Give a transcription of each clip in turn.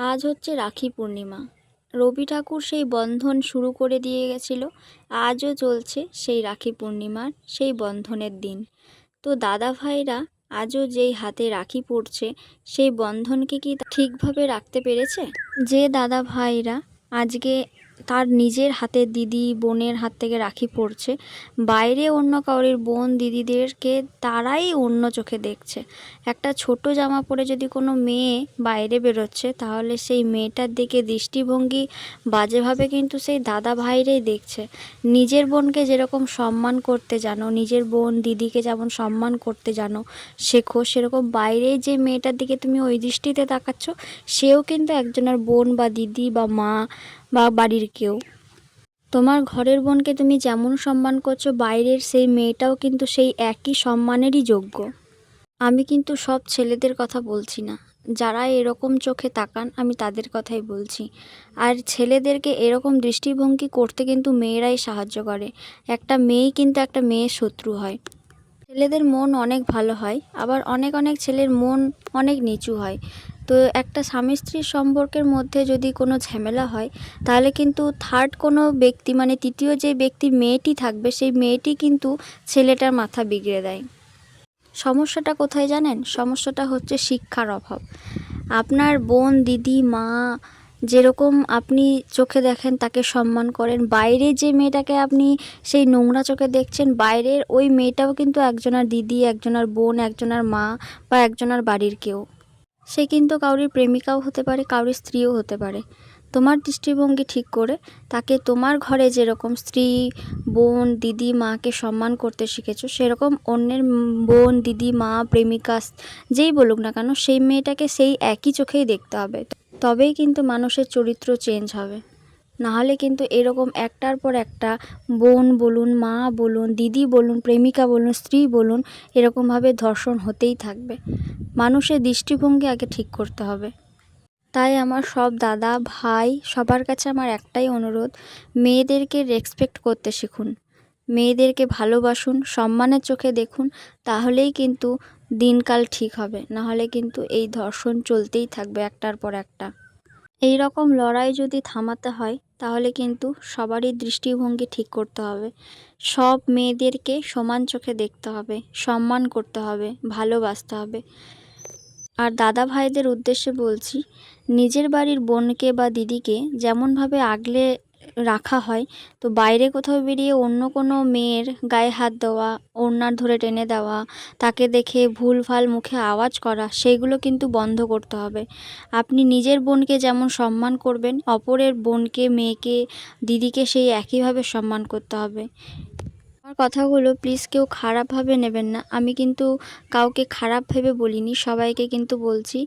আজ হচ্ছে রাখি পূর্ণিমা। রবি ঠাকুর সেই বন্ধন শুরু করে দিয়ে গেছিল, আজও চলছে সেই রাখি পূর্ণিমার সেই বন্ধনের দিন। তো দাদা ভাইরা, আজও যেই হাতে রাখি পড়ছে, সেই বন্ধনকে কি ঠিকভাবে রাখতে পেরেছে? যে দাদা ভাইরা আজকে তার নিজের হাতে দিদি বোনের হাত থেকে রাখি পড়ছে। বাইরে অন্য কাউরির বোন দিদিদেরকে তারাই অন্য চোখে দেখছে। একটা ছোট জামা পরে যদি কোনো মেয়ে বাইরে বেরোচ্ছে, তাহলে সেই মেয়েটার দিকে দৃষ্টিভঙ্গি বাজেভাবে কিন্তু সেই দাদা ভাইরাই দেখছে। নিজের বোনকে যেরকম সম্মান করতে জানো, নিজের বোন দিদিকে যেমন সম্মান করতে জানো, শেখো, সেরকম বাইরে যে মেয়েটার দিকে তুমি ওই দৃষ্টিতে তাকাচ্ছ, সেও কিন্তু একজনের বোন বা দিদি বা মা বা বাড়ির কেউ। তোমার ঘরের বোনকে তুমি যেমন সম্মান করছ, বাইরের সেই মেয়েটাও কিন্তু সেই একই সম্মানেরই যোগ্য। আমি কিন্তু সব ছেলেদের কথা বলছি না। যারা এরকম চোখে তাকান, আমি তাদের কথাই বলছি। আর ছেলেদেরকে এরকম দৃষ্টিভঙ্গি করতে কিন্তু মেয়েরাই সাহায্য করে। একটা মেয়েই কিন্তু একটা মেয়ের শত্রু হয়। ছেলেদের মন অনেক ভালো হয়, আবার অনেক অনেক ছেলের মন অনেক নিচু হয়। তো একটা স্বামী স্ত্রীর সম্পর্কের মধ্যে যদি কোনো ঝামেলা হয়, তাহলে কিন্তু থার্ড কোনো ব্যক্তি মানে তৃতীয় যে ব্যক্তি মেয়েটি থাকবে, সেই মেয়েটি কিন্তু ছেলেটার মাথা বিগড়ে দেয়। সমস্যাটা কোথায় জানেন? সমস্যাটা হচ্ছে শিক্ষার অভাব। আপনার বোন, দিদি, মা যেরকম আপনি চোখে দেখেন, তাকে সম্মান করেন, বাইরে যে মেয়েটাকে আপনি সেই নোংরা চোখে দেখছেন, বাইরের ওই মেয়েটাও কিন্তু একজনার দিদি, একজনার বোন, একজনার মা বা একজনার বাড়ির কেউ। সে কিন্তু কাউরির প্রেমিকাও হতে পারে, কাউরির স্ত্রীও হতে পারে। তোমার দৃষ্টিভঙ্গি ঠিক করে, তাকে তোমার ঘরে যেরকম স্ত্রী, বোন, দিদি, মাকে সম্মান করতে শিখেছো, সেরকম অন্যের বোন, দিদি, মা, প্রেমিকা, যেই বলুক না কেন, সেই মেয়েটাকে সেই একই চোখেই দেখতে হবে। তবেই কিন্তু মানুষের চরিত্র চেঞ্জ হবে। নাহলে কিন্তু এরকম একটার পর একটা বোন বলুন, মা বলুন, দিদি বলুন, প্রেমিকা বলুন, স্ত্রী বলুন, এরকমভাবে ধর্ষণ হতেই থাকবে। মানুষের দৃষ্টিভঙ্গি আগে ঠিক করতে হবে। তাই আমার সব দাদা, ভাই, সবার কাছে আমার একটাই অনুরোধ, মেয়েদেরকে রেসপেক্ট করতে শিখুন। মেয়েদেরকে ভালোবাসুন, সম্মানের চোখে দেখুন, তাহলেই কিন্তু দিনকাল ঠিক হবে। নাহলে কিন্তু এই ধর্ষণ চলতেই থাকবে একটার পর একটা। এই রকম লড়াই যদি থামাতে হয় তাহলে কিন্তু সবারই দৃষ্টিভঙ্গি ঠিক করতে হবে। সব মেয়েদেরকে সমান চোখে দেখতে হবে, সম্মান করতে হবে, ভালোবাসতে হবে। আর দাদা ভাইদের উদ্দেশ্যে বলছি, নিজের বাড়ির বোনকে বা দিদিকে যেমনভাবে আগলে রাখা হয়। তো বাইরে কোথাও বেরিয়ে অন্য কোনো মেয়ের গায়ে হাত দেওয়া, ওড়নার ধরে টেনে দেওয়া, তাকে দেখে ভুলভাল মুখে আওয়াজ করা, সেইগুলো কিন্তু বন্ধ করতে হবে। আপনি নিজের বোনকে যেমন সম্মান করবেন, অপরের বোনকে, মেয়েকে, দিদিকে সেই একইভাবে সম্মান করতে হবে। আমার কথাগুলো প্লিজ কেউ খারাপভাবে নেবেন না। আমি কিন্তু কাউকে খারাপ ভেবে বলিনি, সবাইকে কিন্তু বলছি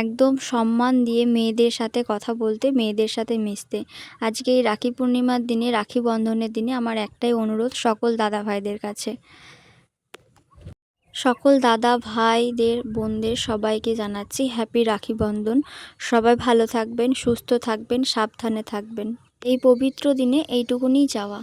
একদম সম্মান দিয়ে মেয়েদের সাথে কথা বলতে, মেয়েদের সাথে মিশতে। আজকে এই রাখি পূর্ণিমার দিনে, রাখি বন্ধনের দিনে আমার একটাই অনুরোধ সকল দাদা ভাইদের কাছে। সকল দাদা ভাইদের, বোনদের সবাইকে জানাচ্ছি হ্যাপি রাখি বন্ধন। সবাই ভালো থাকবেন, সুস্থ থাকবেন, সাবধানে থাকবেন। এই পবিত্র দিনে এইটুকুনি যাওয়া